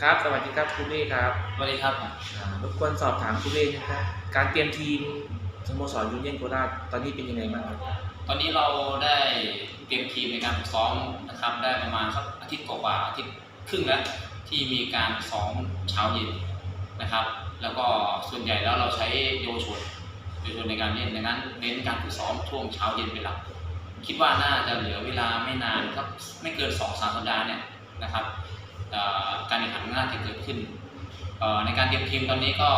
ครับ สวัสดีครับคุณเล่ครับสวัสดีครับอ่ารบกวนสอบถามคุณเล่นะครับ การเตรียมทีมสโมสรยูเนียนโคราชตอนนี้เป็นยังไงบ้างครับ ตอนนี้เราได้เตรียมทีมในการฝึกซ้อมนะครับ ได้ประมาณสักอาทิตย์กว่าๆอาทิตย์ครึ่งแล้วที่มีการซ้อมเช้าเย็นนะครับ แล้วก็ส่วนใหญ่แล้วเราใช้เยาวชนเยาวชนในการเล่นดังนั้นเน้นการฝึกซ้อมช่วงเช้าเย็นเป็นหลักคิดว่าน่าจะเหลือเวลาไม่นานครับไม่เกินสองสามสัปดาห์เนี่ยนะครับเอ่อ การแข่งขันน่าจะเกิดขึ้น ในการเตรียมทีมตอนนี้ก็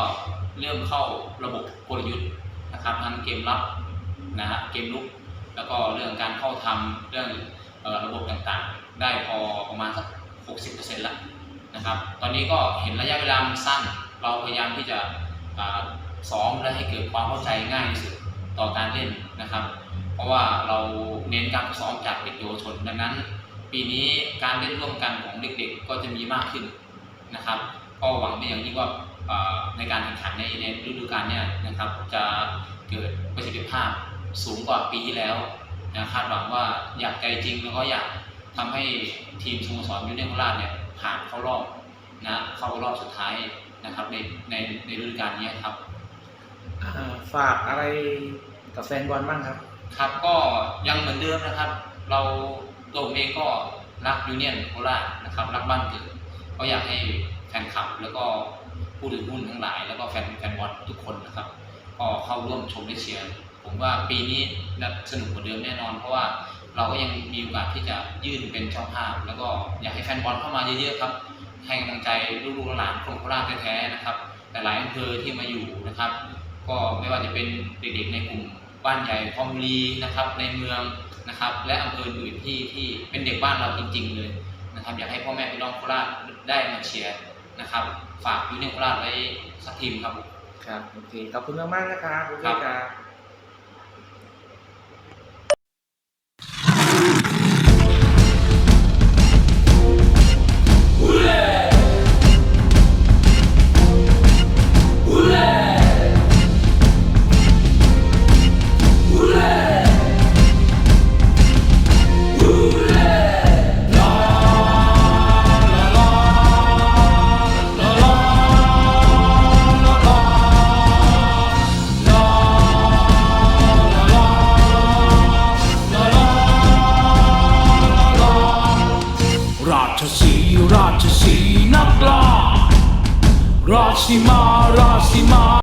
เริ่มเข้าระบบกลยุทธ์นะครับทั้งเกมรับนะฮะเกมลุกแล้วก็เรื่องการเข้าทำเรื่องอระบบต่างๆ ได้พอประมาณสัก 60%แล้วนะครับ ตอนนี้ก็เห็นระยะเวลามันสั้น เราพยายามที่จะซ้อมและให้เกิดความเข้าใจง่ายที่สุดต่อการเล่นนะครับ เพราะว่าเราเน้นการซ้อมจากเด็กเยาวชนดังนั้น ปีนี้การเล่นร่วมกันของเด็กๆ ก็จะมีมากขึ้นนะครับ ก็หวังเป็นอย่างยิ่งว่าเอ่อในการแข่งขันในในฤดูกาลเนี้นะครับ จะเกิดประสิทธิภาพสูงกว่าปีที่แล้วนะคาดหวังว่าอยากใจจริงแล้วก็อยากทำให้ทีมสโมสรยูเนียนโคราชเนี่ยผ่านเข้ารอบนะเข้ารอบสุดท้ายนะครับในในในฤดูกาลนี้ครับอ่าฝากอะไรกับแฟนบอลบ้างครับ ครับก็ยังเหมือนเดิมนะครับ เราตัวผมเองก็ รักยูเนียนโคราชนะครับรักบ้านเกิดก็อยากให้แฟนคลับแล้วก็ผู้ถือหุ้นทั้งหลาย แล้วก็แฟนแฟนบอลทุกคนนะครับ ก็เข้าร่วมชมและเชียร์ผมว่าปีนี้น่าสนุกกว่าเดิมแน่นอน เพราะว่าเราก็ยังมีโอกาสที่จะยื่นเป็นเจ้าภาพ แล้วก็อยากให้แฟนบอลเข้ามาเยอะๆครับให้กำลังใจลูกๆหลานคนโคราชแท้ๆนะครับแต่หลายอำเภอที่มาอยู่นะครับ ก็ไม่ว่าจะเป็นเด็กๆในกลุ่มบ้านใหญ่คอมบุรีนะครับ ในเมือง นะครับ และอำเภออื่นที่ที่เป็นเด็กบ้านเราจริง ๆ เลยนะครับ อยากให้พ่อแม่พี่น้องโคราชได้มาเชียร์นะครับ ฝากยูเนียนโคราชไว้สักทีมครับผมครับ โอเค ขอบคุณมากๆนะครับคุณเล่ครับรา Rajasina Rajasina Rajasina